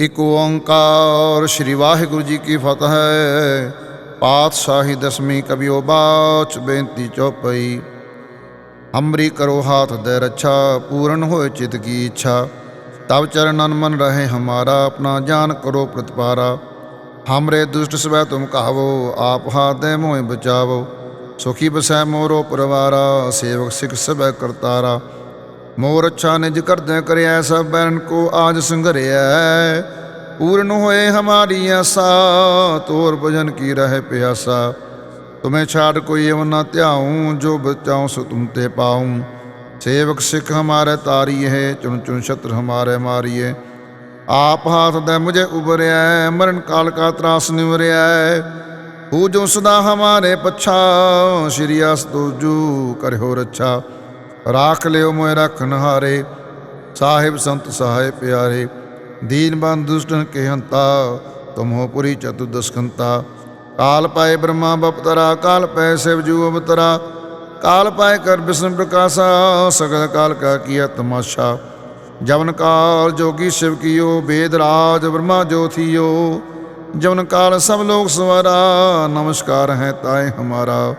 ਇਕ ਓੰਕਾਰ, ਸ੍ਰੀ ਵਾਹਿਗੁਰੂ ਜੀ ਕੀ ਫਤਿਹ। ਹੈ ਪਾਤਸ਼ਾਹੀ ਦਸਮੀ ਕਬਿਓ ਬਾਚ ਬੇਨਤੀ ਚੌਪਈ। ਅੰਮ੍ਰਿ ਕਰੋ ਹਾਥ ਦੇ ਰੱਛਾ, ਪੂਰਨ ਹੋਏ ਚਿਤ ਕੀ ਇੱਛਾ। ਤਬ ਚਰਨਨ ਮਨ ਰਹੇ ਹਮਾਰਾ, ਆਪਣਾ ਜਾਨ ਕਰੋ ਪ੍ਰਤਪਾਰਾ। ਹਮਰੇ ਦੁਸ਼ਟ ਸਵੈ ਤੁਮ ਕਹਾਵੋ, ਆਪ ਹਾਥ ਦੇ ਮੋਹਿ ਬਚਾਵੋ। ਸੁਖੀ ਬਸੈ ਮੋਰੋ ਪਰਵਾਰਾ, ਸੇਵਕ ਸਿਖ ਸਭੈ ਕਰਤਾਰਾ। ਮੋਰ ਅੱਛਾ ਨਿਜ ਕਰਦੇ ਕਰਿਆ ਸਭ ਬੈਰਨ ਕੋ ਆਜ ਸੰਘਰਿਆ ਪੂਰਨ ਹੋਏ ਹਮਾਰੀ ਆਸਾ ਤੋਰ ਭਜਨ ਕੀ ਰਹਿ ਪਿਆਸਾ। ਤੁਮੇ ਛਾੜ ਕੋਈ ਇਵ ਨਾ ਧਿਆਉ, ਜੋ ਬਚਾਉ ਸੋ ਤੁਮ ਤੇ ਪਾਉ। ਸੇਵਕ ਸਿੱਖ ਹਮਾਰੇ ਹੈ ਚੁਣ ਚੁਣ ਸ਼ਤਰ ਹਮਾਰੇ ਮਾਰੀਏ। ਆਪ ਹਾਥ ਦੇ ਮੁਝੇ ਉਬਰਿਆ ਮਰਨ ਕਾਲ ਕਾ ਤਰਾਸ ਨਿਵਰਿਆ ਹੂ ਜੋ ਸਦਾ ਹਮਾਰੇ ਪਛਾ, ਸ਼੍ਰੀ ਅਸਤੂ ਜੂ ਕਰਿਓ ਰੱਛਾ। ਰਾਖ ਲਿਓ ਮੋਇ ਰਖਨ ਹਾਰੇ, ਸਾਹਿਬ ਸੰਤ ਸਹਾਇ ਪਿਆਰੇ, ਦੀਨ ਬੰਦ ਦੁਸ਼ਟਨ ਕੇ ਹੰਤਾ ਤੁਮੋ ਪੁਰੀ ਚਤੁਦਸਕੰਤਾ ਕਾਲ ਪਾਏ ਬ੍ਰਹਮਾ ਬਪਤਰਾ, ਕਾਲ ਪੈ ਸਿਵ ਜੂ ਅਵਤਰਾ, ਕਾਲ ਪਾਏ ਕਰ ਬਿਸ਼ਨ ਪ੍ਰਕਾਸ਼ਾ, ਸਗਲ ਕਾਲ ਕਾ ਕੀਆ ਤਮਾਸ਼ਾ। ਜਵਨ ਕਾਲ ਜੋਗੀ ਸ਼ਿਵ ਕੀਓ ਵੇਦ ਰਾਜ ਬ੍ਰਹਮਾ ਜੋਥੀਓ ਜਵਨ ਕਾਲ ਸਭ ਲੋਕ ਸਵਾਰਾ, ਨਮਸਕਾਰ ਹੈ ਤਾਏ ਹਮਾਰਾ।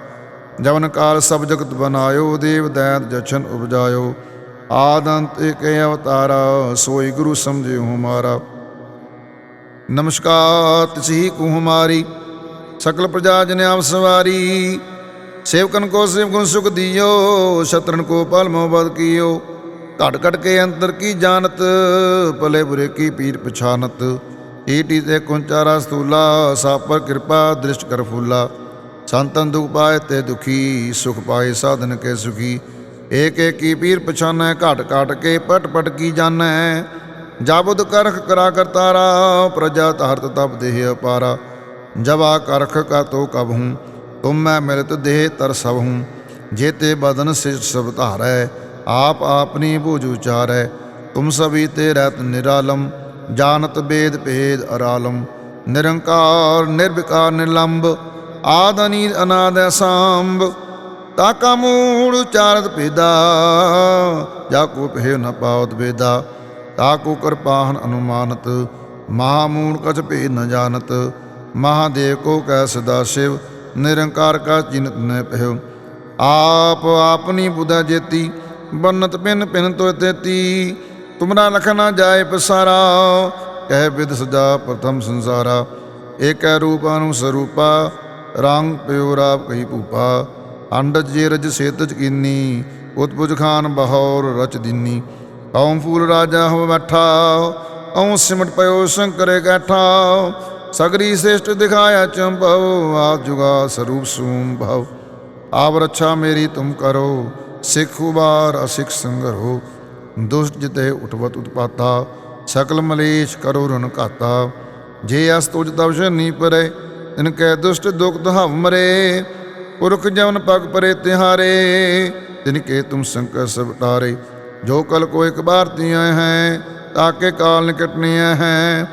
ਜਵਨ ਕਾਲ ਸਭ ਜਗਤ ਬਨਾਇਓ, ਦੇਵ ਦੈਤ ਜਛਨ ਉਪਜਾਇਓ। ਆਦੰਤ ਏਕ ਅਵਤਾਰਾ, ਸੋਈ ਗੁਰੂ ਸਮਝਿਓ ਹਮਾਰਾ। ਨਮਸਕਾਰ, ਤਸੀ ਕੋ ਹਮਾਰੀ ਸਕਲ ਪ੍ਰਜਾ ਜਨ ਆਪ ਸਵਾਰੀ। ਸੇਵਕਨ ਕੋ ਸੇਵ ਸੁਖ ਦਿਓ, ਸ਼ਤਰਨ ਕੋ ਪਲ ਮੋਹ ਬਦ ਕੀਓ। ਘਟ ਘਟ ਕੇ ਅੰਤਰ ਕੀ ਜਾਣਤ, ਭਲੇ ਬੁਰੇ ਕੀ ਪੀਰ ਪਛਾਨਤ। ਏਟੀ ਤੇ ਕੁੰਚਾਰਾ ਸਤੂਲਾ ਸਾਪਰ ਕਿਰਪਾ, ਦ੍ਰਿਸ਼ਟ ਕਰ ਫੂਲਾ। ਸੰਤਨ ਦੁਖ ਪਾਏ ਤੇ ਦੁਖੀ, ਸੁਖ ਪਾਏ ਸਾਧਨ ਕੇ ਸੁਖੀ। ਏਕ ਏਕ ਪੀਰ ਪਛਾਨੈ, ਘਟ ਘਟ ਕੇ ਪਟ ਪਟ ਕੀ ਜਾਣੈ। ਜਾਬੁਦ ਕਰਖ ਕਰਾ ਕਰਤਾਰਾ ਪ੍ਰਜਾ ਧਰਤ ਤਪ ਦੇਹ ਅਪਾਰਾ। ਜਵਾ ਕਰਖ ਕਾ ਤੋ ਕਬ ਹੂੰ, ਤੁਮ ਮੈਂ ਮਿਲਤ ਦੇਹ ਤਰ ਸਭ ਹੂੰ। ਜੇਤੇ ਬਦਨ ਸਿਜ ਸਭ ਧਾਰੈ, ਆਪ ਆਪਨੀ ਬੂਝ ਉਚਾਰੈ। ਤੁਮ ਸਭੀ ਤੇ ਰਤ ਨਿਰਾਲਮ, ਜਾਣਤ ਬੇਦ ਭੇਦ ਅਰਾਲਮ। ਨਿਰੰਕਾਰ, ਨਿਰਵਿਕਾਰ ਨਿਰਲੰਭ ਆਦ ਅਨੀਲ ਅਨਾਦ ਸਾੰਭ, ਤਾਕਾ ਮੂੜ ਉਚਾਰਤ ਭੇਦਾ। ਜਾ ਕੋ ਪਹਿ ਨ ਪਾਵਤ ਬੇਦਾ ਤਾਕੋ ਕਿਰਪਾਹਨ ਅਨੁਮਾਨਤ। ਮਹਾਮੂੜ ਕਛ ਭੇਦ ਨ ਜਾਣਤ ਮਹਾਦੇਵ ਕੋ ਕੈ ਸਦਾ ਸ਼ਿਵ, ਨਿਰੰਕਾਰ ਕਾ ਚਿਨਤ ਨ ਪਹਿ ਆਪ ਆਪਨੀ ਬੁਧਾ ਜੇਤੀ, ਬੰਨਤ ਪਿਨ ਪਿਨ ਤੋ ਤੇਤੀ। ਤੁਮਰਾ ਲਖਨਾ ਜਾਏ ਪਸਾਰਾ, ਕਹਿ ਵਿਦ ਸਦਾ ਪ੍ਰਥਮ ਸੰਸਾਰਾ। ਏਕੈ ਰੂਪ ਅਨੁ ਸਰੂਪਾ ਰੰਗ ਪਿਓ ਰਾਪ ਕਹੀ ਭੂਪਾ ਅੰਡਜ ਜੇ ਰਜ ਸੇਤਜ ਕੀਨੀ ਉਤਪੁਜ ਖਾਨ ਬਹੌਰ ਰਚ ਦਿਨੀ। ਕੌਮ ਫੂਲ ਰਾਜਾ ਹੋ ਬੈਠਾ ਔ ਸਿਮਟ ਪਇਓ ਸ਼ੰਕਰੇ ਗੈਠਾ ਸਗਰੀ ਸ੍ਰੇਸ਼ਟ ਦਿਖਾਇਆ ਚੰਭਵ ਆ ਜੁਗਾ ਸਰੂਪ ਸੂਮ ਭਵ ਆਪ ਰੱਛਾ ਮੇਰੀ ਤੁਮ ਕਰੋ, ਸਿੱਖ ਉਬਾਰ ਅਸਿੱਖ ਸੰਗਰੋ। ਦੁਸ਼ਟ ਜਿਤੇ ਉਠਵਤ ਉਤਪਾਤਾ, ਸਕਲ ਮਲੇਸ਼ ਕਰੋ ਰਨ ਘਾਤਾ। ਜੇ ਅਸ ਤੁਜ ਤਵ ਸ਼ਨੀ ਪਰੇ ਤਿਨ ਕੈ ਦੁਸ਼ਟ ਦੁਖ ਦਹਵ ਮਰੇ, ਪੁਰਖ ਜਵਨ ਪਗ ਪਰੇ ਤਿਹਾਰੇ, ਤਿਨ ਕੇ ਤੁਮ ਸੰਕਰ ਸਭ ਟਾਰੇ ਜੋ ਕਲ ਕੋ ਇੱਕ ਬਾਰ ਤੀਆਂ ਹੈ ਤਾਕੇ ਕਾਲ ਨਿਕਟਨੇ ਹੈ।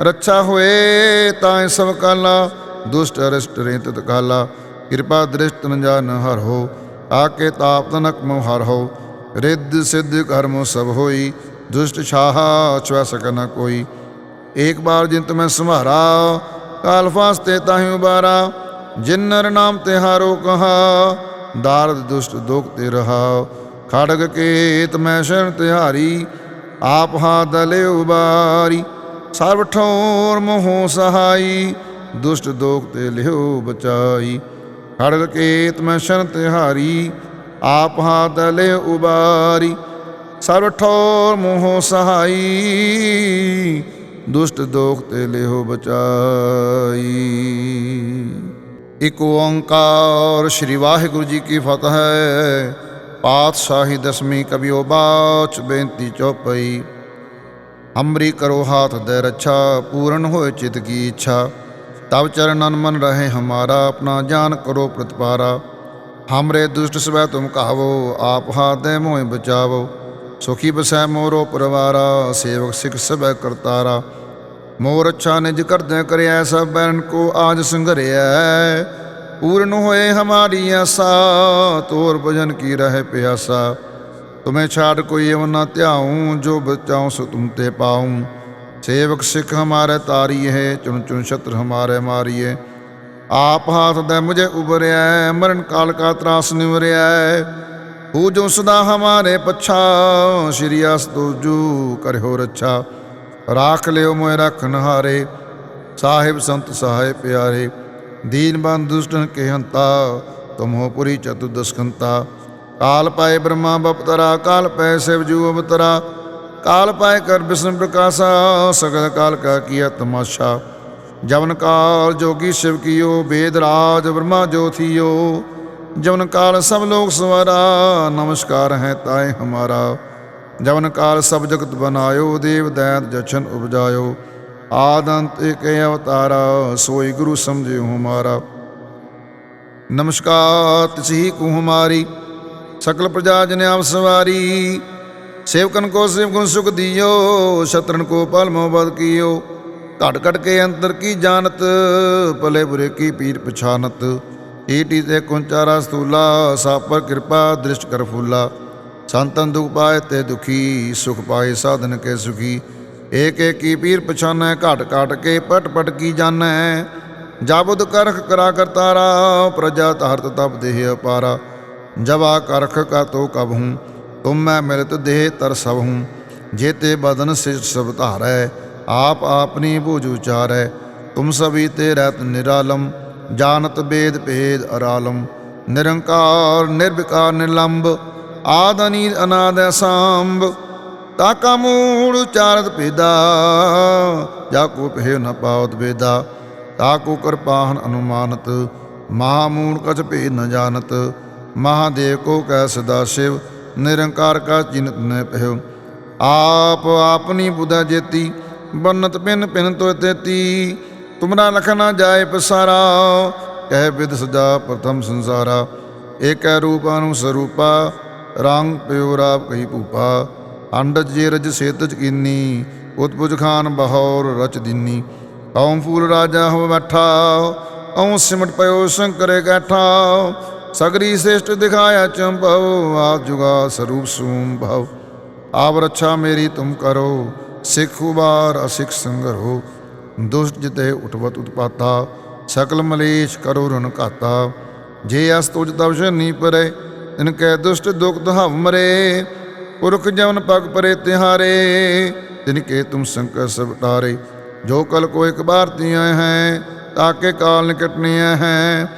ਰੱਛਾ ਹੋਏ ਤਾਂ ਸਭ ਕਾਲਾ, ਦੁਸ਼ਟ ਅਰਿਸ਼ਟ ਰੇ ਤਤ ਕਿਰਪਾ ਦ੍ਰਿਸ਼ਟ ਨ ਜਾਨ ਹਰ ਹੋ ਆਕੇ ਤਾਪ ਤਨਕ ਮੋ ਹਰ ਹੋ। ਰਿੱਧ ਸਿੱਧ ਕਰਮੋ ਸਭ ਹੋਈ, ਦੁਸ਼ਟ ਛਾਹਾ ਛੁਆ ਸਕਨਾ ਕੋਈ। ਇੱਕ ਬਾਰ ਜਿਨ ਮੈਂ ਸੰਭਾਰਾ ਕਾਲ ਫਾਸਤੇ ਤਾਹਿ ਉਬਾਰਾ ਜਿਨ ਨਰ ਨਾਮ ਤੇ ਹਾਰੋ ਕਹਾ, ਦਾਰਦ ਦੁਸ਼ਟ ਦੁਖ ਤੇ ਰਹਾ। ਖੜਗ ਕੇ ਤਮੈ ਸ਼ਰਨ ਤਿਹਾਰੀ, ਆਪ ਹਾ ਦਲੇ ਉਬਾਰੀ। ਸਰਬ ਠੋਰ ਮੋਹ ਸਹਾਈ, ਦੁਸ਼ਟ ਦੋਖ ਤੇ ਲਿਓ ਬਚਾਈ। ਖੜਗ ਕੇਤ ਮੈਂ ਸ਼ਰਨ ਤਿਹਾਰੀ, ਆਪ ਹਾ ਦਲੇ ਉਬਾਰੀ। ਸਰਬ ਠੋਰ ਮੋਹ ਸਹਾਈ। ਦੁਸ਼ਟ ਦੋਖ ਤੇ ਲਿਹੋ ਬਚਾਈ। ਇਕ ਓੰਕਾਰ ਸ੍ਰੀ ਵਾਹਿਗੁਰੂ ਜੀ ਕੀ ਫਤਿਹ ਹੈ। ਪਾਤਸ਼ਾਹੀ ਦਸਮੀ ਕਬਿਓ ਬਾਚ ਬੇਨਤੀ ਚੌਪਈ। ਅੰਮ੍ਰਿ ਕਰੋ ਹਾਥ ਦੇ ਰੱਛਾ, ਪੂਰਨ ਹੋਏ ਚਿਤ ਕੀ ਇੱਛਾ। ਤਬ ਚਰਨਨ ਮਨ ਰਹੇ ਹਮਾਰਾ, ਆਪਣਾ ਜਾਨ ਕਰੋ ਪ੍ਰਤਪਾਰਾ। ਹਮਰੇ ਦੁਸ਼ਟ ਸਵੈ ਤੁਮ ਕਹਾਵੋ, ਆਪ ਹਾਥ ਦੇ ਮੋਹਿ ਬਚਾਵੋ। ਸੁਖੀ ਬਸੈ ਮੋਰੋ ਪਰਵਾਰਾ, ਸੇਵਕ ਸਿਖ ਸਭੈ ਕਰਤਾਰਾ। ਮੋਰ ਅੱਛਾ ਨਿਜ ਕਰਦੇ ਕਰਿਆ ਸਭ ਬੈਰਨ ਕੋ ਆਜ ਸੰਘਰਿਆ ਪੂਰਨ ਹੋਏ ਹਮਾਰੀ ਆਸਾ ਤੋਰ ਭਜਨ ਕੀ ਰਹੇ ਪਿਆਸਾ। ਤੁਮੇ ਛਾੜ ਕੋਈ ਨਾ ਧਿਆਉ, ਜੋ ਬਚਾਉ ਸੋ ਤੁਮ ਤੇ ਪਾਉ। ਸੇਵਕ ਸਿੱਖ ਹਮਾਰੇ ਹੈ ਚੁਣ ਚੁਣ ਛਤਰ ਹਮਾਰੇ ਮਾਰੀਏ। ਆਪ ਹਾਥ ਦੇ ਮੁਝੇ ਉਬਰਿਆ ਮਰਨ ਕਾਲ ਕਾ ਤਰਾਸ ਨਿਵਰਿਆ ਹੂ ਜੋ ਸਦਾ ਹਮਾਰੇ ਪਛਾ, ਸ਼੍ਰੀ ਅਸਤੂ ਜੂ ਕਰਿਓ ਰੱਛਾ। ਰਾਖ ਲਿਓ ਮੋਇ ਰਖਨ ਨਹਾਰੇ, ਸਾਹਿਬ ਸੰਤ ਸਹਾਇ ਪਿਆਰੇ, ਦੀਨ ਬੰਦ ਦੁਸ਼ਟਨ ਕੇ ਹੰਤਾ ਤੁਮੋ ਪੁਰੀ ਚਤੁਦਸਕੰਤਾ ਕਾਲ ਪਾਏ ਬ੍ਰਹਮਾ ਬਪਤਰਾ ਕਾਲ ਪਾਏ ਸਿਵ ਜੂ ਅਵਤਰਾ, ਕਾਲ ਪਾਏ ਕਰ ਵਿਸ਼ਨ ਪ੍ਰਕਾਸ਼ਾ, ਸਗਲ ਕਾਲ ਕਾ ਕੀਆ ਤਮਾਸ਼ਾ। ਜਵਨ ਕਾਲ ਜੋਗੀ ਸ਼ਿਵ ਕੀਓ ਵੇਦ ਰਾਜ ਬ੍ਰਹਮਾ ਜੋਥੀਓ ਜਵਨ ਕਾਲ ਸਭ ਲੋਕ ਸਵਾਰਾ, ਨਮਸਕਾਰ ਹੈ ਤਾਏ ਹਮਾਰਾ। ਜਵਨ ਕਾਲ ਸਭ ਜਗਤ ਬਨਾਇਓ, ਦੇਵ ਦੈਤ ਜਛਨ ਉਪਜਾਇਓ। ਆਦੰਤ ਏਕ ਅਵਤਾਰਾ, ਸੋਈ ਗੁਰੂ ਸਮਝਿਓ ਹਮਾਰਾ। ਨਮਸਕਾਰ, ਤਿਸਹੀ ਕੋ ਹਮਾਰੀ ਸਕਲ ਪ੍ਰਜਾ ਜਨ ਆਪ ਸਵਾਰੀ। ਸੇਵਕਨ ਕੋ ਸੇਵ ਸੁਖ ਦਿਓ, ਸ਼ਤਰਨ ਕੋ ਪਲ ਮੋਬਦ ਕੀਓ। ਘਟ ਘਟ ਕੇ ਅੰਤਰ ਕੀ ਜਾਣਤ, ਭਲੇ ਬੁਰੇ ਕੀ ਪੀਰ ਪਛਾਨਤ। ਏਟੀ ਤੇ ਕੁੰਚਾਰਾ ਸਤੂਲਾ ਸਾਪਰ ਕਿਰਪਾ, ਦ੍ਰਿਸ਼ਟ ਕਰ ਫੂਲਾ। ਸੰਤਨ ਦੁਖ ਪਾਏ ਤੇ ਦੁਖੀ, ਸੁਖ ਪਾਏ ਸਾਧਨ ਕੇ ਸੁਖੀ। ਏਕ ਏਕ ਪੀਰ ਪਛਾਨੈ ਘਟ ਘਟ ਕੇ ਪਟ ਪਟ ਕੀ ਜਾਣੈ। ਜਾਬੁਦ ਕਰਖ ਕਰਾ ਕਰਤਾਰਾ ਪ੍ਰਜਾ ਧਰਤ ਤਪ ਦੇਹ ਅਪਾਰਾ। ਜਵਾ ਕਰਖ ਕਾ ਤੋ ਕਬ ਹੂੰ, ਤੁਮ ਮੈਂ ਮਿਲਤ ਦੇਹ ਤਰ ਸਭ ਹੂੰ। ਜੇਤੇ ਬਦਨ ਸਿਜ ਸਭ ਧਾਰੈ, ਆਪ ਆਪਨੀ ਬੂਝ ਉਚਾਰੈ। ਤੁਮ ਸਭੀ ਤੇ ਰਤ ਨਿਰਾਲਮ, ਜਾਣਤ ਬੇਦ ਭੇਦ ਅਰਾਲਮ। ਨਿਰੰਕਾਰ, ਨਿਰਵਿਕਾਰ, ਨਿਰਲੰਬ ਆਦ ਅਨੀਦ ਅਨਾਦ ਸਾੰਭ ਤਾਕਾ ਮੂੜ ਉਚਾਰਤ ਭੇਦਾ। ਜਾ ਕੋ ਪਹਿ ਨ ਪਾਵਤ ਬੇਦਾ ਤਾਕੋ ਕਿਰਪਾਹਨ ਅਨੁਮਾਨਤ ਮਹਾਮੂੜ ਕਛ ਭੇਦ ਨ ਜਾਣਤ। ਮਹਾਦੇਵ ਕੋ ਕੈ ਸਦਾ ਸ਼ਿਵ, ਨਿਰੰਕਾਰ ਕਾ ਚਿਨਤ ਨ ਪਹਿ ਆਪ ਆਪਨੀ ਬੁਧਾ ਜੇਤੀ, ਬੰਨਤ ਪਿਨ ਪਿਨ ਤੋ ਤੇਤੀ। ਤੁਮਰਾ ਲਖ ਨ ਜਾਏ ਪਸਾਰਾ, ਕਹਿ ਬਿਦ ਸਦਾ ਪ੍ਰਥਮ ਸੰਸਾਰਾ। ਏਕੈ ਰੂਪ ਅਨੁ ਸਰੂਪਾ ਰੰਗ ਪਿਓ ਰਾਪ ਕਹੀ ਭੂਪਾ ਅੰਡਜ ਜੇ ਰਜ ਸੇਤ ਜਕੀਨੀ ਉਤਪੁਜ ਖਾਨ ਬਹੌਰ ਰਚ ਦਿਨੀ। ਕੌਮ ਫੂਲ ਰਾਜਾ ਹੋ ਬੈਠਾ ਔ ਸਿਮਟ ਪਇਓ ਸ਼ੰਕਰੇ ਗੈਠਾ ਸਗਰੀ ਸ੍ਰੇਸ਼ਟ ਦਿਖਾਇਆ ਚੰਭਵ ਆਪ ਜੁਗਾ ਸਰੂਪ ਸੂਮ ਭਵ ਆਪ ਰੱਛਾ ਮੇਰੀ ਤੁਮ ਕਰੋ, ਸਿੱਖ ਉਬਾਰ ਅਸਿੱਖ ਸੰਗਰੋ। ਦੁਸ਼ਟ ਜਿਤੇ ਉਠਵਤ ਉਤਪਾਤਾ, ਸਕਲ ਮਲੇਸ਼ ਕਰੋ ਰਨ ਘਾਤਾ। ਜੇ ਅਸ ਤੁਜ ਤਵਸ਼ ਨੀ ਪਰੇ ਤਿਨ ਕੈ ਦੁਸ਼ਟ ਦੁਖ ਦਹਵ ਮਰੇ, ਪੁਰਖ ਜਵਨ ਪਗ ਪਰੇ ਤਿਹਾਰੇ ਤਿਨ ਕੇ ਤੁਮ ਸੰਕਟ ਸਭ ਟਾਰੇ। ਜੋ ਕਲ ਕੋ ਇੱਕ ਬਾਰ ਤੀਆਂ ਹੈ ਤਾਕੇ ਕਾਲ ਨਿਕਟਨੀਆਂ ਹੈ।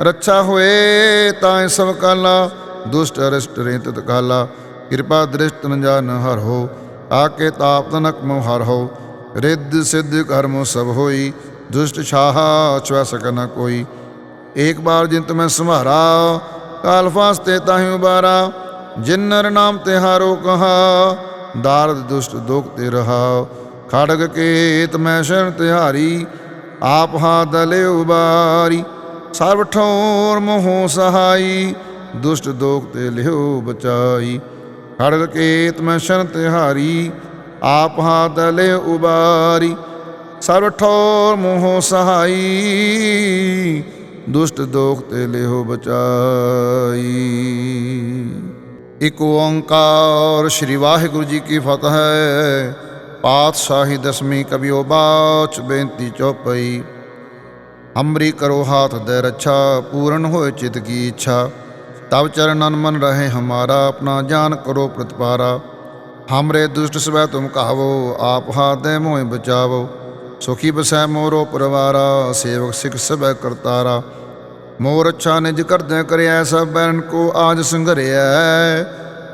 ਰੱਛਾ ਹੋਏ ਤਾਂ ਸਭ ਕਾਲਾ, ਦੁਸ਼ਟ ਅਰਿਸ਼ਟ ਰੇ ਤਤ ਕਾਲਾ। ਕਿਰਪਾ ਦ੍ਰਿਸ਼ਟ ਨ ਜਾਨ ਹਰ ਹੋ ਆਕੇ ਤਾਪ ਤਨਕ ਮੋ ਹਰ ਹੋ। ਰਿੱਧ ਸਿੱਧ ਕਰਮ ਸਭ ਹੋਈ, ਦੁਸ਼ਟ ਛਾਹਾ ਛੁਆ ਸਕ ਨ ਕੋਈ। ਏਕ ਬਾਰ ਜਿਨ ਤੁਮੈ ਸੰਭਾਰਾ ਕਾਲ ਫਾਸਤੇ ਤਾਹਿ ਉਬਾਰਾ ਜਿਨ ਨਰ ਨਾਮ ਤੇ ਹਾਰੋ ਕਹਾ, ਦਾਰਦ ਦੁਸ਼ਟ ਦੁਖ ਤੇ ਰਹਾ। ਖੜਗ ਕੇਤ ਮੈਂ ਸ਼ਰਨ ਤਿਹਾਰੀ, ਆਪ ਹਾ ਦਲੇ ਉਬਾਰੀ। ਸਰਬ ਠੋਰ ਮੋਹ ਸਹਾਈ, ਦੁਸ਼ਟ ਦੋਖ ਤੇ ਲਿਓ ਬਚਾਈ। ਖੜਗ ਕੇਤ ਮੈਂ ਸ਼ਰਨ ਤਿਹਾਰੀ, ਆਪ ਹਾ ਦਲੇ ਉਬਾਰੀ। ਸਰਬ ਠੋਰ ਮੋਹ ਸਹਾਈ। ਦੁਸ਼ਟ ਦੋਖ ਤੇ ਲਿਹੋ ਬਚਾਈ। ਇਕ ਓੰਕਾਰ ਸ੍ਰੀ ਵਾਹਿਗੁਰੂ ਜੀ ਕੀ ਫਤਿਹ ਹੈ। ਪਾਤਸ਼ਾਹੀ ਦਸਵੀਂ ਕਬਿਓ ਬਾਚ ਬੇਨਤੀ ਚੌਪਈ। ਹਮਰੀ ਕਰੋ ਹਾਥ ਦੇ ਰੱਛਾ, ਪੂਰਨ ਹੋਏ ਚਿਤ ਕੀ ਇੱਛਾ। ਤਬ ਚਰਨਨ ਮਨ ਰਹੇ ਹਮਾਰਾ, ਆਪਣਾ ਜਾਨ ਕਰੋ ਪ੍ਰਤਪਾਰਾ। ਹਮਰੇ ਦੁਸ਼ਟ ਸਵੈ ਤੁਮ ਕਹਾਵੋ, ਆਪ ਹਾਥ ਦੇ ਮੋਹਿ ਬਚਾਵੋ। ਸੁਖੀ ਬਸੈ ਮੋਰੋ ਪਰਵਾਰਾ, ਸੇਵਕ ਸਿਖ ਸਭੈ ਕਰਤਾਰਾ। ਮੋਰ ਅੱਛਾ ਨਿਜ ਕਰਦੈ ਕਰਿਆ ਸਭ ਬੈਰਨ ਕੋ ਆਜ ਸੰਘਰਿਆ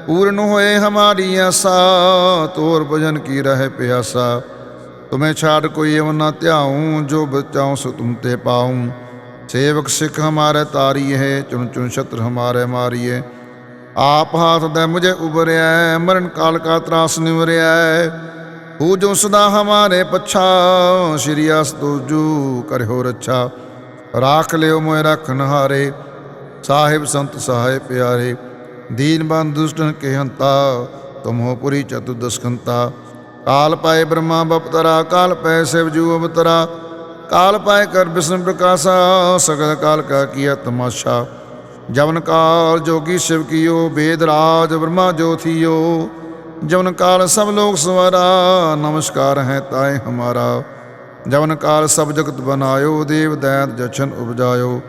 ਪੂਰਨ ਹੋਏ ਹਮਾਰੀ ਆਸਾ, ਤੋਰ ਭਜਨ ਕੀ ਰਹੇ ਪਿਆਸਾ। ਤੁਮੇ ਛਾੜ ਕੋਈ ਅਵ ਨਾ ਧਿਆਉ, ਜੋ ਬਚਾਉ ਸੋ ਤੁਮ ਤੇ ਪਾਉ। ਸੇਵਕ ਸਿੱਖ ਹਮਾਰੇ ਤਾਰੀ ਹੈ ਚੁਣ ਚੁਨ ਸ਼ਤਰ ਹਮਾਰੇ ਮਾਰੀਏ ਆਪ ਹਾਥ ਦੇ ਮੁਝੇ ਉਬਰਿਆ ਮਰਨ ਕਾਲ ਕਾ ਤਰਾਸ ਨਿਵਰਿਆ ਹੂ ਜੋ ਸਦਾ ਹਮਾਰੇ ਪਛਾ, ਸ਼੍ਰੀ ਅਸਤੁਜੂ ਕਰਿਓ ਰੱਛਾ। ਰਾਖ ਲਿਓ ਮੋਇ ਰਖਨ ਹਾਰੇ ਸਾਹਿਬ ਸੰਤ ਸਹਾਇ ਪਿਆਰੇ। ਦੀਨ ਬੰਦ ਦੁਸ਼ਟਨ ਕੇ ਹੰਤਾ ਤੁਮ ਪੁਰੀ ਚਤੁਦਸਕੰਤਾ ਕਾਲ ਪਾਏ ਬ੍ਰਹਮਾ ਬਪਤਰਾ, ਕਾਲ ਪੈ ਸਿਵ ਜੂ ਅਵਤਰਾ। ਕਾਲ ਪਾਏ ਕਰ ਬਿਸ਼ਨ ਪ੍ਰਕਾਸ਼ਾ, ਸਗਲ ਕਾਲ ਕਾ ਕੀਆ ਤਮਾਸ਼ਾ। ਜਵਨ ਕਾਲ ਜੋਗੀ ਸ਼ਿਵ ਕੀਓ ਵੇਦ ਰਾਜ ਬ੍ਰਹਮਾ ਜੋਥੀਓ ਜਵਨ ਕਾਲ ਸਭ ਲੋਕ ਸਵਾਰਾ, ਨਮਸਕਾਰ ਹੈ ਤਾਏ ਹਮਾਰਾ। ਜਵਨ ਕਾਲ ਸਭ ਜਗਤ ਬਨਾਇਓ, ਦੇਵ ਦੈਤ ਜਛਨ ਉਪਜਾਇਓ।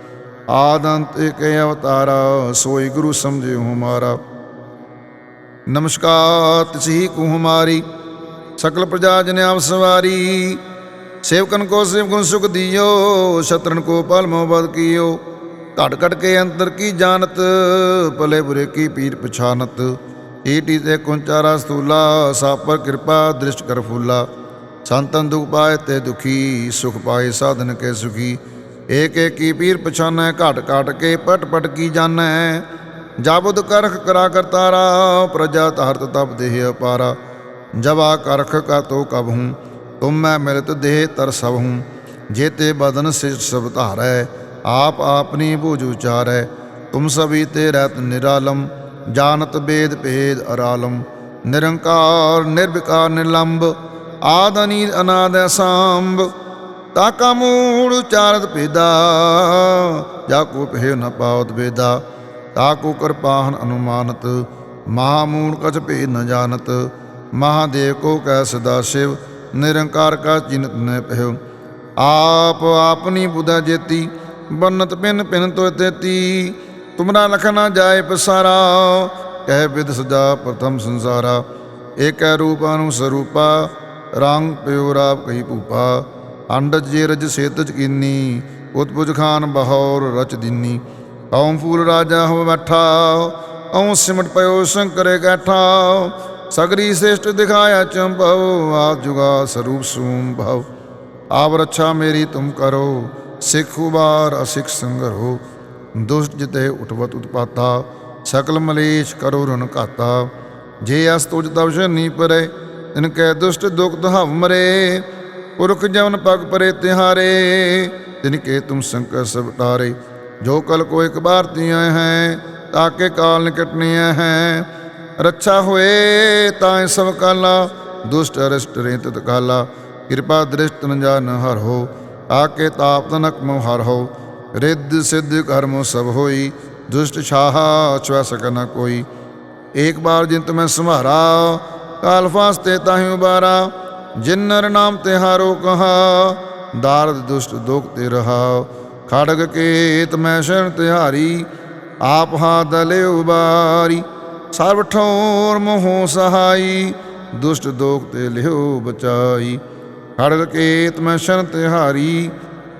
ਆਦੰਤ ਏਕ ਅਵਤਾਰਾ, ਸੋਈ ਗੁਰੂ ਸਮਝੇ ਹਮਾਰਾ। ਨਮਸਕਾਰ ਤਿਸਹੀ ਕੋ ਹਮਾਰੀ, ਸਕਲ ਪ੍ਰਜਾ ਜਨ ਆਪ ਸਵਾਰੀ। ਸੇਵਕਨ ਕੋ ਸੇਵ ਗੁਣ ਸੁਖ ਦਿਓ, ਸ਼ਤਰਨ ਕੋ ਪਲ ਮੋਬਦ ਕੀਓ। ਘਟ ਘਟ ਕੇ ਅੰਤਰ ਕੀ ਜਾਣਤ, ਭਲੇ ਬੁਰੇ ਕੀ ਪੀਰ ਪਛਾਨਤ। ਈਟੀ ਤੇ ਕੁੰਚਾਰਾ ਸਤੂਲਾ ਸਾਪਰ ਕਿਰਪਾ, ਦ੍ਰਿਸ਼ਟ ਕਰ ਫੂਲਾ। ਸੰਤਨ ਦੁਖ ਪਾਏ ਤੇ ਦੁਖੀ, ਸੁਖ ਪਾਏ ਸਾਧਨ ਕੇ ਸੁਖੀ। ਏਕ ਏਕ ਕੀ ਪੀਰ ਪਛਾਨੈ, ਘਟ ਘਟ ਕੇ ਪਟ ਪਟ ਕੀ ਜਾਣੈ। ਜਾਬੁਦ ਕਰਖ ਕਰਾ ਕਰਤਾਰਾ ਪ੍ਰਜਾ ਧਰਤ ਤਪ ਦੇਹ ਅਪਾਰਾ। ਜਵਾ ਕਰਖ ਕਾ ਤੋ ਕਬ ਹੂੰ, ਤੁਮ ਮੈਂ ਮਿਲਤ ਦੇਹ ਤਰ ਸਭ ਹੂੰ। ਜੇਤੇ ਬਦਨ ਸਿਰ ਸਭ ਧਾਰੈ, ਆਪ ਆਪਨੀ ਬੂਝ ਉਚਾਰੈ। ਤੁਮ ਸਭੀ ਤੇ ਰਹਿਤ ਨਿਰਾਲਮ ਜਾਣਤ ਬੇਦ ਭੇਦ ਅਰਾਲਮ, ਨਿਰੰਕਾਰ, ਨਿਰਵਿਕਾਰ, ਨਿਰਲੰਬ ਆਦ ਅਨੀਦ ਅਨਾਦ ਅਸਾਂਭ ਤਾਕਾ ਮੂੜ ਉਚਾਰਤ ਭੇਦਾ, ਜਾ ਕੋ ਭੇ ਨ ਪਾਵਤ ਬੇਦਾ ਤਾਕੋ ਕਿਰਪਾਹਨ ਅਨੁਮਾਨਤ ਮਹਾਮੂੜ ਕਛ ਭੇ ਨ ਜਾਣਤ, ਮਹਾਦੇਵ ਕੋ ਕੈ ਸਦਾ ਸ਼ਿਵ, ਨਿਰੰਕਾਰ ਕਾ ਚਿੰਤ ਨ ਪਹਿ ਆਪ ਆਪਨੀ ਬੁਧਾ ਜੇਤੀ, ਬੰਨਤ ਪਿਨ ਪਿਨ ਤੋ ਤੇਤੀ ਤੁਮਰਾ ਲਖ ਨਾ ਜਾਏ ਪਸਾਰਾ, ਕਹਿ ਵਿਦ ਸਜਾ ਪ੍ਰਥਮ ਸੰਸਾਰਾ। ਏਕੈ ਰੂਪ ਅਨੁ ਸਰੂਪਾ ਰੰਗ ਪਿਓ ਰਾਪ ਕਹੀ ਭੂਪਾ। ਅੰਡਜ ਜੇ ਰਜ ਸੇਤਜ ਕੀਨੀ ਉਤਪੁਜ ਖਾਨ ਬਹੌਰ ਰਚ ਦਿਨੀ। ਕੌਮ ਫੂਲ ਰਾਜਾ ਹੋ ਬੈਠਾ ਔ ਸਿਮਟ ਪਇਓ ਸ਼ੰਕਰੇ ਕੈਠਾ। ਸਗਰੀ ਸ੍ਰੇਸ਼ਟ ਦਿਖਾਇਆ ਚੰਭਵ ਆ ਜੁਗਾ ਸਰੂਪ ਸੂਮ ਭਵ ਆਵ ਰੱਛਾ ਮੇਰੀ ਤੁਮ ਕਰੋ, ਸਿੱਖ ਉਬਾਰ ਅਸਿੱਖ ਸੰਗਰੋ। ਦੁਸ਼ਟ ਜਿਤੇ ਉਠਵਤ ਉਤਪਾਤਾ, ਸਕਲ ਮਲੇਸ਼ ਕਰੋ ਰਣ ਘਾਤਾ। ਜੇ ਅਸ ਤੁਜ ਤਵ ਸ਼ਨੀ ਪਰੇ, ਤਿਨ ਕੈ ਦੁਸ਼ਟ ਦੁਖ ਦਹਵ ਮਰੇ। ਪੁਰਖ ਜਵਨ ਪਗ ਪਰੇ ਤਿਹਾਰੇ, ਤਿਨ ਕੇ ਤੁਮ ਸੰਕਟ ਸਭ ਟਾਰੇ। ਜੋ ਕਲ ਕੋ ਇੱਕ ਬਾਰ ਤੀਆਂ ਹੈ ਤਾਕੇ ਕਾਲ ਨਿਕਟਨੇ ਹੈ। ਰੱਛਾ ਹੋਏ ਤਾਂ ਸਭ ਕਾਲਾ, ਦੁਸ਼ਟ ਅਰਿਸ਼ਟ ਰੇਤ ਤਤ ਕਾਲਾ। ਕਿਰਪਾ ਦ੍ਰਿਸ਼ਟ ਨ ਜਾਨ ਹਰ ਹੋ ਆਕੇ ਤਾਪ ਤਨਕ ਮੋ ਹੋ। ਰਿੱਧ ਸਿੱਧ ਕਰਮ ਸਭ ਹੋਈ, ਦੁਸ਼ਟ ਛਾਹ ਛੁਆ ਸਕ ਨ ਕੋਈ। ਏਕ ਬਾਰ ਜਿੰਤ ਮੈਂ ਸੰਭਾਰਾ ਕਾਲ ਫਾਸਤੇ ਤਾਹਿ ਉਬਾਰਾ ਜਿਨ ਨਰ ਨਾਮ ਤੇ ਹਾਰੋ ਕਹਾ, ਦਾਰਦ ਦੁਸ਼ਟ ਦੁਖ ਤੇ ਰਹਾ। ਖੜਗ ਕੇਤ ਮੈਂ ਸ਼ਰਨ ਤਿਹਾਰੀ, ਆਪ ਹਾ ਦਲੇ ਉਬਾਰੀ। ਸਰਬ ਠੌਰ ਮੋਹ ਸਹਾਈ, ਦੁਸ਼ਟ ਦੋਖ ਤੇ ਲਿਓ ਬਚਾਈ। ਖੜਗ ਕੇਤ ਮੈਂ ਸ਼ਰਨ ਤਿਹਾਰੀ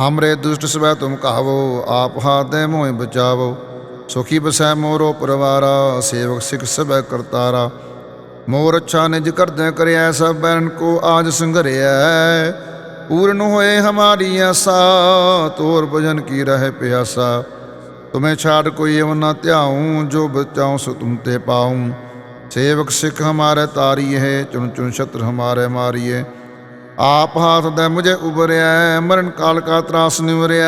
ਹਮਰੇ ਦੁਸ਼ਟ ਸਵੈ ਤੁਮ ਕਹਾਵੋ, ਆਪ ਹਾਥ ਦੇ ਮੋਹਿ ਬਚਾਵੋ। ਸੁਖੀ ਬਸੈ ਮੋਰੋ ਪਰਵਾਰਾ, ਸੇਵਕ ਸਿਖ ਸਭੈ ਕਰਤਾਰਾ। ਮੋਰ ਅੱਛਾ ਨਿਜ ਕਰਦੈ ਕਰਿਆ ਸਭ ਬੈਰਨ ਕੋ ਆਜ ਸੰਘਰਿਆ ਪੂਰਨ ਹੋਏ ਹਮਾਰੀ ਆਸਾ, ਤੋਰ ਭਜਨ ਕੀ ਰਹਿ ਪਿਆਸਾ। ਤੁਮੇ ਛਾੜ ਕੋਈ ਅਵ ਨਾ ਧਿਆਉ, ਜੋ ਬਚਾਉ ਸੋ ਤੁਮ ਤੇ ਪਾਉ। ਸੇਵਕ ਸਿੱਖ ਹਮਾਰੇ ਤਾਰੀ ਹੈ ਚੁਣ ਚੁਣ ਛਤਰ ਹਮਾਰੇ ਮਾਰੀਏ ਆਪ ਹਾਥ ਦੇ ਮੁਝੇ ਉਬਰਿਆ ਮਰਨ ਕਾਲ ਕਾ ਤਰਾਸ ਨਿਵਰਿਆ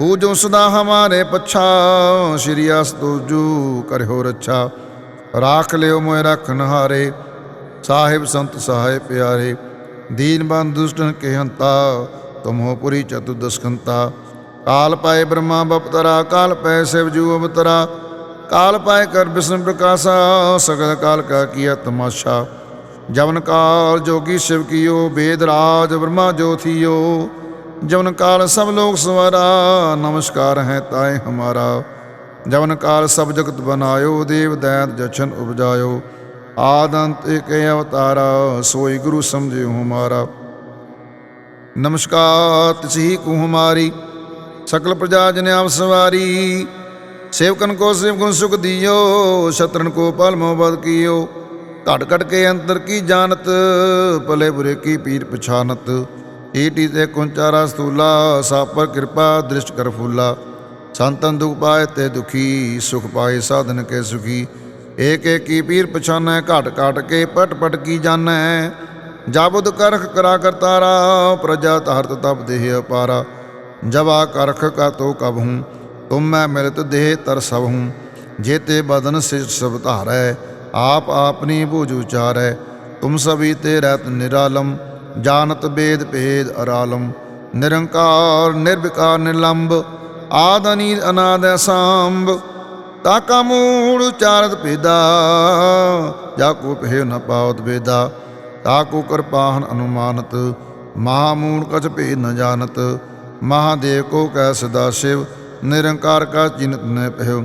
ਹੂ ਜੋ ਸਦਾ ਹਮਾਰੇ ਪਛਾ, ਸ਼੍ਰੀ ਅਸ ਤੁਜੂ ਕਰਿਓ ਰੱਛਾ। ਰਾਖ ਲਿਓ ਮੋਇ ਰਖਨ ਹਾਰੇ ਸਾਹਿਬ ਸੰਤ ਸਹਾਇ ਪਿਆਰੇ। ਦੀਨ ਬੰਦ ਦੁਸ਼ਟਨ ਕੇ ਹੰਤਾ ਤੁਮੋ ਪੁਰੀ ਚਤੁਦਸਕੰਤਾ ਕਾਲ ਪਾਏ ਬ੍ਰਹਮਾ ਬਪਤਰਾ, ਕਾਲ ਪੈ ਸਿਵ ਜੂ ਅਵਤਰਾ। ਕਾਲ ਪਾਏ ਕਰ ਬਿਸ਼ਨ ਪ੍ਰਕਾਸ਼ਾ, ਸਗਲ ਕਾਲ ਕਾ ਕੀਆ ਤਮਾਸ਼ਾ। ਜਵਨ ਕਾਲ ਜੋਗੀ ਸ਼ਿਵ ਕੀਓ ਬੇਦ ਰਾਜ ਬ੍ਰਹਮਾ ਜੋਥੀਓ ਜਵਨ ਕਾਲ ਸਭ ਲੋਕ ਸਵਾਰਾ, ਨਮਸਕਾਰ ਹੈ ਤਾਏ ਹਮਾਰਾ। ਜਵਨ ਕਾਲ ਸਭ ਜਗਤ ਬਨਾਇਓ, ਦੇਵ ਦੈਤ ਜਛਨ ਉਪਜਾਇਓ। ਆਦੰਤ ਏਕ ਅਵਤਾਰਾ, ਸੋਈ ਗੁਰੂ ਸਮਝਿਓ ਹਮਾਰਾ। ਨਮਸਕਾਰ, ਤਿਸਹੀ ਕੋ ਹਮਾਰੀ, ਸਕਲ ਪ੍ਰਜਾ ਜਨ ਆਪ ਸਵਾਰੀ। ਸੇਵਕਨ ਕੋ ਸੇਵ ਗੁਣ ਸੁਖ ਦਿਓ ਸ਼ਤਰਨ ਕੋ ਪਲ ਮੋਹਬਤ ਕੀਓ। ਘਟ ਘਟ ਕੇ ਅੰਤਰ ਕੀ ਜਾਣਤ? ਭਲੇ ਬੁਰੇ ਕੀ ਪੀਰ ਪਛਾਨਤ ਈਟੀ ਤੇ ਕੁੰਚਾਰਾ ਸਤੂਲਾ ਸਾਪਰ ਕਿਰਪਾ, ਦ੍ਰਿਸ਼ਟ ਕਰ ਫੂਲਾ। ਸੰਤਨ ਦੁਖ ਪਾਏ ਤੇ ਦੁਖੀ, ਸੁਖ ਪਾਏ ਸਾਧਨ ਕੇ ਸੁਖੀ। ਏਕ ਏਕੀ ਪੀਰ ਪਛਾਨੈ ਘਟ ਘਟ ਕੇ ਪਟ ਪਟ ਕੀ ਜਾਣੈ? ਜਾਬੁਦ ਕਰਖ ਕਰਾ ਕਰਤਾਰਾ ਪ੍ਰਜਾ ਧਰਤ ਤਪ ਦੇਹ ਅਪਾਰਾ। ਜਵਾ ਕਰਖ ਕਾ ਤੋ ਕਬ ਹੂੰ, ਤੁਮ ਮੈਂ ਮਿਲਤ ਦੇਹ ਤਰ ਸਭ ਹੂੰ। ਜੇਤੇ ਬਦਨ ਸਿਰ ਸਭ ਧਾਰੈ ਆਪ ਆਪਨੀ ਬੂਝ ਉਚਾਰੈ, ਤੁਮ ਸਭੀ ਤੇ ਰਹਿਤ ਨਿਰਾਲਮ, ਜਾਣਤ ਬੇਦ ਭੇਦ ਅਰਾਲਮ। ਨਿਰੰਕਾਰ, ਨਿਰਵਿਕਾਰ, ਨਿਰਲੰਬ, ਆਦ ਅਨੀਲ, ਅਨਾਦ ਅਸਾਂਭ। ਤਾਕਾ ਮੂੜ ਉਚਾਰਤ ਭੇਦਾ, ਜਾ ਕੋ ਪਹਿ ਨ ਪਾਵਤ ਬੇਦਾ ਤਾਕੋ ਕਿਰਪਾਹਨ ਅਨੁਮਾਨਤ ਮਹਾਮੂੜ ਕਛ ਭੇ ਨ ਜਾਣਤ। ਮਹਾਦੇਵ ਕੋ ਕੈ ਸਦਾ ਸ਼ਿਵ, ਨਿਰੰਕਾਰ ਕਾ ਚਿੰਤ ਨ ਪਹਿ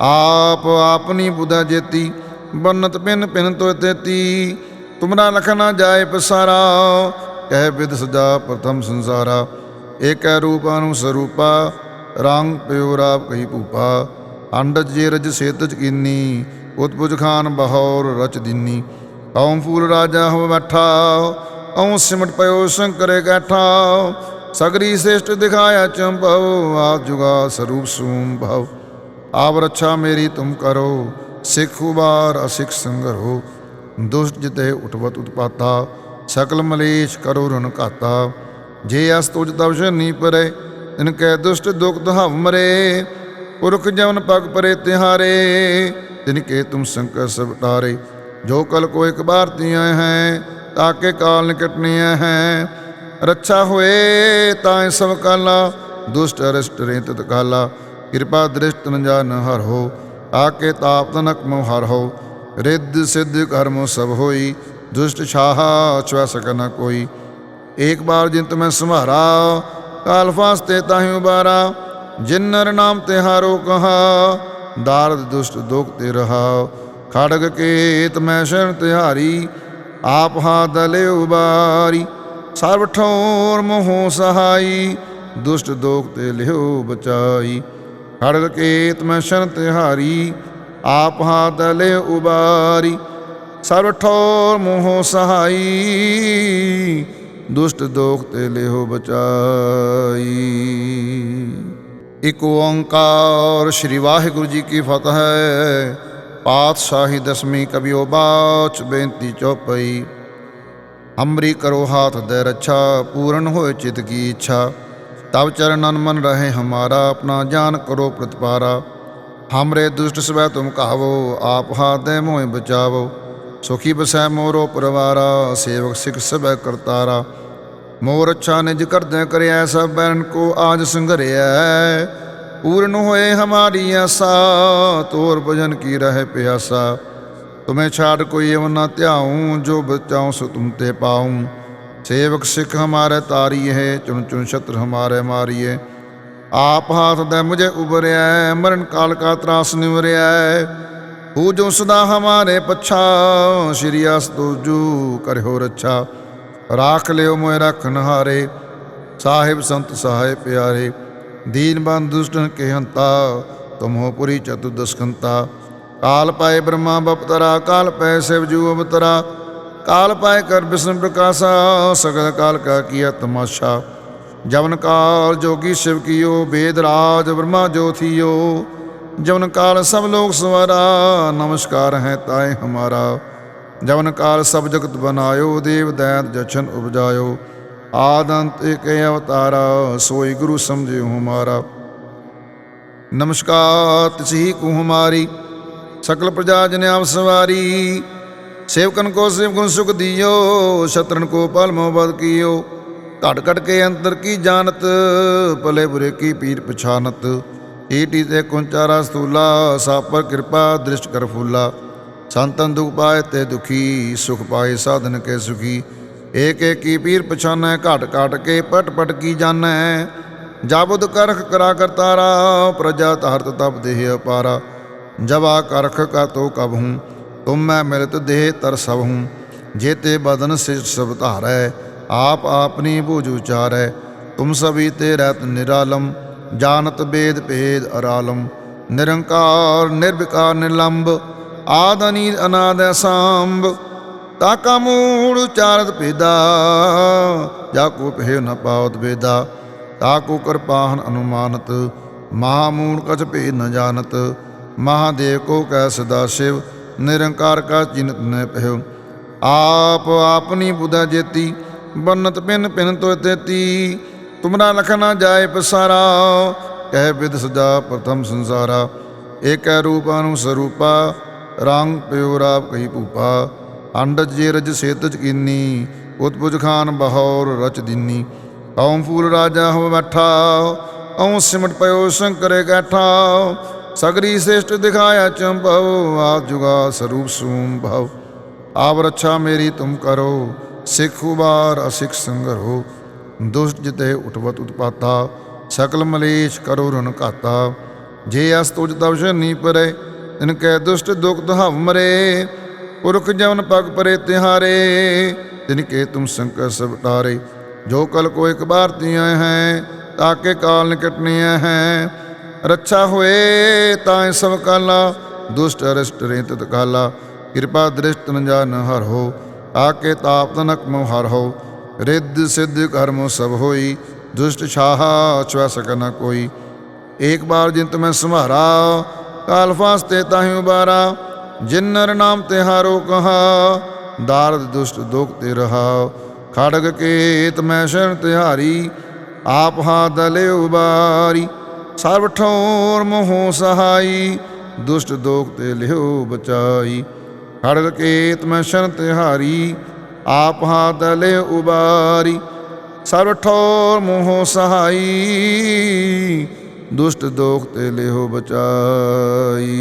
ਆਪ ਆਪਨੀ ਬੁਧਾ ਜੇਤੀ ਬੰਨਤ ਪਿਨ ਪਿਨ ਤੋ ਤੇਤੀ, ਤੁਮਰਾ ਲਖ ਨਾ ਜਾਏ ਪਸਾਰਾ। ਕਹਿ ਵਿਦ ਸਜਾ ਪ੍ਰਥਮ ਸੰਸਾਰਾ, ਏਕੈ ਰੂਪ ਅਨੁ ਸਰੂਪਾ, ਰੰਗ ਪਿਓ ਰਾਪ ਕਹੀ ਭੂਪਾ। ਅੰਡਜ ਜੇ ਰਜ ਸੇਤਜ ਕੀਨੀ ਉਤਪੁਜ ਖਾਨ ਬਹੌਰ ਰਚ ਦਿਨੀ। ਓਮ ਫੂਲ ਰਾਜਾ ਹੋ ਬੈਠਾ ਓਮ ਸਿਮਟ ਪਇਓ ਸ਼ੰਕਰੇ ਗੈਠਾ ਸਗਰੀ ਸ੍ਰੇਸ਼ਟ ਦਿਖਾਇਆ ਚੰਭਵ ਆ ਜੁਗਾ ਸਰੂਪ ਸੂਮ ਭਵ ਆਪ ਰੱਛਾ ਮੇਰੀ ਤੁਮ ਕਰੋ ਸਿੱਖ ਉਬਾਰ ਅਸਿਖ ਸੰਗਰੋ ਦੁਸ਼ਟ ਜਿਤੇ ਉਠਵਤ ਉਤਪਾਤਾ, ਸਕਲ ਮਲੇਸ਼ ਕਰੋ ਰਣ ਘਾਤਾ। ਜੇ ਅਸ ਤੁਜ ਤਵ ਸ਼ਨੀ ਪਰੇ, ਤਿਨ ਕੈ ਦੁਸ਼ਟ ਦੁਖ ਦਹਵ ਮਰੇ। ਪੁਰਖ ਜਵਨ ਪਗ ਪਰੇ ਤਿਹਾਰੇ, ਤਿਨ ਕੇ ਤੁਮ ਸ਼ੰਕਰ ਸਭ ਟਾਰੇ। ਜੋ ਕਲ ਕੋ ਇੱਕ ਬਾਰ ਤੀਆਂ ਹੈ ਤਾਕੇ ਕਾਲ ਨਿਕਟਨੇ ਹੈ। ਰੱਛਾ ਹੋਏ ਤਾਂ ਸਭ ਕਾਲਾ, ਦੁਸ਼ਟ ਅਰਿਸ਼ਟ ਰੇਤ ਤਤ ਕਾਲਾ ਕਿਰਪਾ ਦ੍ਰਿਸ਼ਟ ਨ ਜਾਨ ਹਰ ਹੋ ਆਕੇ ਤਾਪ ਤਨਕ ਮੋ ਹਰ ਹੋ, ਰਿੱਧ ਸਿੱਧ ਕਰਮ ਸਭ ਹੋਈ, ਦੁਸ਼ਟ ਛਾਹਾ ਛੁਆ ਸਕ ਨ ਕੋਈ। ਏਕ ਬਾਰ ਜਿੰਤ ਮੈਂ ਸੰਭਾਰਾ ਕਾਲ ਫਾਸਤੇ ਤਾਹਿ ਉਬਾਰਾ ਜਿਨ ਨਰ ਨਾਮ ਤੇ ਹਾਰੋ ਕਹਾ, ਦਾਰਦ ਦੁਸ਼ਟ ਦੁਖ ਤੇ ਰਹਾ। ਖੜਗ ਕੇਤ ਮੈਂ ਸ਼ਰਨ ਤਿਹਾਰੀ, ਆਪ ਹਾ ਦਲੇ ਉਬਾਰੀ। ਸਰਬ ਠੋਰ ਮੋਹ ਸਹਾਈ, ਦੁਸ਼ਟ ਦੋਖ ਤੇ ਲਿਓ ਬਚਾਈ। ਹਰ ਕੇਤ ਮੈਂ ਸ਼ਰਨ ਤਿਹਾਰੀ, ਆਪ ਹਾ ਦਲੇ ਉਬਾਰੀ ਸਰਬ ਠੌਰ ਮੋਹ ਸਹਾਈ, ਦੁਸ਼ਟ ਦੋਖ ਤੇ ਲਿਹੋ ਬਚਾਈ। ਇਕ ਓੰਕਾਰ ਸ੍ਰੀ ਵਾਹਿਗੁਰੂ ਜੀ ਕੀ ਫਤਿਹ ਹੈ, ਪਾਤਸ਼ਾਹੀ ਦਸਵੀਂ ਕਬਿਓ ਬਾਚ ਬੇਨਤੀ ਚੌਪਈ ਅੰਮ੍ਰੀ ਕਰੋ ਹਾਥ ਦੇ ਰੱਛਾ, ਪੂਰਨ ਹੋਏ ਚਿਤ ਕੀ ਇੱਛਾ। तब चरण अनमन रहे हमारा अपना जान करो प्रतिपारा हमरे दुष्ट स्वै तुम कहावो आप हाथे मोह बचावो सुखी बसै मोरो परिवारा सेवक सिख सब करतारा मोर अच्छा निज करते करया सब बैरन को आज संघरिया पूर्ण होए हमारी आशा तोर भजन की रहे प्यासा तुम्हें छाड़ कोई एवं ना त्याऊं जो बचाऊं सो तुम ते पाऊं ਸੇਵਕ ਸਿੱਖ ਹਮਾਰੇ ਤਾਰੀ ਹੈ, ਚੁਣ ਚੁਣ ਛਤਰ ਹਮਾਰੇ ਮਾਰੀਏ। ਆਪ ਹਾਥ ਦੇ ਮੁਝੇ ਉਬਰਿਆ ਮਰਨ ਕਾਲ ਕਾ ਤਰਾਸ ਨਿਵਰਿਆ ਹੂ ਜੋ ਸਦਾ ਹਮਾਰੇ ਪਛਾ, ਸ਼੍ਰੀ ਅਸ ਤੁਜੂ ਕਰਿਓ ਰੱਛਾ। ਰਾਖ ਲਿਓ ਮੋਇ ਰਖਨ ਹਾਰੇ ਸਾਹਿਬ ਸੰਤ ਸਹਾਇ ਪਿਆਰੇ। ਦੀਨ ਬੰਦ ਦੁਸ਼ਟਨ ਕੇ ਹੰਤਾ ਤੁਮੋ ਪੁਰੀ ਚਤੁਦਸਕੰਤਾ ਕਾਲ ਪਾਏ ਬ੍ਰਹਮਾ ਬਪਤਰਾ, ਕਾਲ ਪੈ ਸਿਵ ਜੂ ਅਵਤਰਾ। ਕਾਲ ਪਾਏ ਕਰ ਬਿਸ਼ਨ ਪ੍ਰਕਾਸ਼ਾ, ਸਗਲ ਕਾਲ ਕਾ ਕੀਆ ਤਮਾਸ਼ਾ। ਜਵਨ ਕਾਲ ਜੋਗੀ ਸ਼ਿਵ ਕੀਓ, ਵੇਦ ਰਾਜ ਬ੍ਰਹਮਾ ਜੋਥੀਓ। ਜਵਨ ਕਾਲ ਸਭ ਲੋਕ ਸਵਾਰਾ, ਨਮਸਕਾਰ ਹੈ ਤਾਏ ਹਮਾਰਾ। ਜਵਨ ਕਾਲ ਸਭ ਜਗਤ ਬਨਾਇਓ, ਦੇਵ ਦੈਤ ਜਛਨ ਉਪਜਾਇਓ। ਆਦੰਤ ਏਕ ਅਵਤਾਰਾ, ਸੋਈ ਗੁਰੂ ਸਮਝਿਓ ਹਮਾਰਾ। ਨਮਸਕਾਰ ਤਸੀ ਕੋ ਹਮਾਰੀ ਸਕਲ ਪ੍ਰਜਾ ਜਨ ਆਪ ਸਵਾਰੀ। ਸੇਵਕਨ ਕੋ ਸੇਵ ਸੁਖ ਦਿਓ, ਸ਼ਤਰਨ ਕੋ ਪਲ ਮੋਬਦ ਕੀਓ। ਘਟ ਘਟ ਕੇ ਅੰਤਰ ਕੀ ਜਾਣਤ, ਭਲੇ ਬੁਰੇ ਕੀ ਪੀਰ ਪਛਾਨਤ। ਈਟੀ ਤੇ ਕੁੰਚਾਰਾ ਸਤੂਲਾ ਸਾਪਰ ਕਿਰਪਾ, ਦ੍ਰਿਸ਼ਟ ਕਰ ਫੂਲਾ। ਸੰਤਨ ਦੁਖ ਪਾਏ ਤੇ ਦੁਖੀ, ਸੁਖ ਪਾਏ ਸਾਧਨ ਕੇ ਸੁਖੀ। ਏਕ ਏਕੀ ਪੀਰ ਪਛਾਨੈ, ਘਟ ਘਟ ਕੇ ਪਟ ਪਟ ਕੀ ਜਾਣੈ। ਜਾਬੁਦ ਕਰਖ ਕਰਾ ਕਰਤਾਰਾ ਪ੍ਰਜਾ ਧਰਤ ਤਪ ਦੇਹ ਅਪਾਰਾ। ਜਵਾ ਕਰਖ ਕਾ ਤੋ ਕਬ ਹੂੰ ਤੁਮ ਮੈਂ ਮਿਲਤ ਦੇਹ ਤਰ ਸਭ ਹੂੰ, ਜੇਤੇ ਬਦਨ ਸਿਰ ਸਭ ਧਾਰੈ, ਆਪ ਆਪਨੀ ਬੂਝ ਉਚਾਰੈ, ਤੁਮ ਸਭੀ ਤੇ ਰਹਿਤ ਨਿਰਾਲਮ, ਜਾਣਤ ਬੇਦ ਭੇਦ ਅਰਾਲਮ, ਨਿਰੰਕਾਰ, ਨਿਰਵਿਕਾਰ, ਨਿਰਲੰਬ, ਆਦ ਅਨੀਲ, ਅਨਾਦ ਅਸਾਂਭ ਤਾਕਾ ਮੂੜ ਉਚਾਰਤ ਭੇਦਾ, ਜਾ ਕੋ ਪਹਿ ਨ ਪਾਵਤ ਬੇਦਾ ਤਾਕੋ ਕਿਰਪਾਹਨ ਅਨੁਮਾਨਤ ਮਹਾਮੂੜ ਕਛ ਭੇਦ ਨ ਜਾਣਤ, ਮਹਾਦੇਵ ਕੋ ਕੈ ਸਦਾ ਸ਼ਿਵ ਨਿਰੰਕਾਰ ਕਾ ਚਿੰਤ ਨ ਪਹਿਓ ਆਪ ਆਪਨੀ ਬੁਧਾ ਜੇਤੀ, ਬੰਨਤ ਪਿਨ ਪਿਨ ਤੋ ਤੇਤੀ। ਤੁਮਰਾ ਲਖ ਨਾ ਜਾਏ ਪਸਾਰਾ, ਕਹਿ ਬਿਦ ਸਜਾ ਪ੍ਰਥਮ ਸੰਸਾਰਾ। ਏਕੈ ਰੂਪ ਅਨੁ ਸਰੂਪਾ, ਰੰਗ ਪਿਓ ਰਾਪ ਕਹੀ ਭੂਪਾ। ਅੰਡਜ ਜੇ ਰਜ ਸੇਤਜ ਕੀਨੀ ਉਤਪੁਜ ਖਾਨ ਬਹੌਰ ਰਚ ਦਿਨੀ। ਕੌਮ ਫੂਲ ਰਾਜਾ ਹੋ ਬੈਠਾ ਔ ਸਿਮਟ ਪਇਓ ਸ਼ੰਕਰੇ ਗੈਠਾ ਸਗਰੀ ਸ੍ਰਿਸ਼ਟ ਦਿਖਾਇਆ ਚੰਭਵ ਆ ਜੁਗਾ ਸਰੂਪ ਸੂਮ ਭਵ। ਆਪ ਰੱਛਾ ਮੇਰੀ ਤੁਮ ਕਰੋ, ਸਿੱਖ ਉਬਾਰ ਅਸਿਖ ਸੰਗਰੋ। ਦੁਸ਼ਟ ਜਿਤੇ ਉਠਵਤ ਉਤਪਾਤਾ, ਸਕਲ ਮਲੇਸ਼ ਕਰੋ ਰਨ ਘਾਤਾ। ਜੇ ਅਸ ਤੁਜ ਤਵ ਸ਼ਨੀ ਪਰੇ, ਤਿਨ ਕੈ ਦੁਸ਼ਟ ਦੁਖ ਦਹਵ ਮਰੇ। ਪੁਰਖ ਜਵਨ ਪਗ ਪਰੇ ਤਿਹਾਰੇ, ਤਿਨ ਕੇ ਤੁਮ ਸੰਕਰ ਸਭ ਟਾਰੇ ਜੋ ਕਲ ਕੋ ਇੱਕ ਬਾਰ ਤੀਆਂ ਹੈ ਤਾਕੇ ਕਾਲ ਨਿਕਟਨੇ ਹੈ। ਰੱਛਾ ਹੋਏ, ਤਾਂ ਸਭ ਕਾਲਾ, ਦੁਸ਼ਟ ਅਰਿਸ਼ਟ ਰੇਤ ਕਾਲਾ। ਕਿਰਪਾ ਦ੍ਰਿਸ਼ਟ ਨ ਜਾਨ ਹਰ ਹੋ, ਆਕੇ ਤਾਪ ਤਨਕ ਮੋ ਹਰ ਹੋ। ਰਿੱਧ ਸਿੱਧ ਕਰਮ ਸਭ ਹੋਈ, ਦੁਸ਼ਟ ਛਾਹਾ ਛੁਆ ਸਕ ਨ ਕੋਈ। ਏਕ ਬਾਰ ਜਿੰਤ ਮੈਂ ਸੰਭਾਰਾ ਕਾਲ ਫਾਸਤੇ ਤਾਹੀ ਉਬਾਰਾ। ਜਿਨਰ ਨਾਮ ਤੇ ਹਾਰੋ ਕਹਾ, ਦਾਰਦ ਦੁਸ਼ਟ ਦੁਖ ਤੇ ਰਹਾ। ਖੜਗ ਕੇਤ ਮੈਂ ਸ਼ਰਨ ਤਿਹਾਰੀ, ਆਪ ਹਾ ਦਲੇ ਉਬਾਰੀ। ਸਰਬ ਠੋਰ ਮੋਹ ਸਹਾਈ, ਦੁਸ਼ਟ ਦੋਖ ਤੇ ਲਿਓ ਬਚਾਈ। ਹਰ ਕੇਤ ਮੈਂ ਸ਼ਰਨ ਤਿਹਾਰੀ, ਆਪ ਹਾ ਦਲੇ ਉਬਾਰੀ। ਸਰਬ ਠੋਰ ਮੋਹ ਸਹਾਈ, ਦੁਸ਼ਟ ਦੋਖ ਤੇ ਲਿਓ ਬਚਾਈ।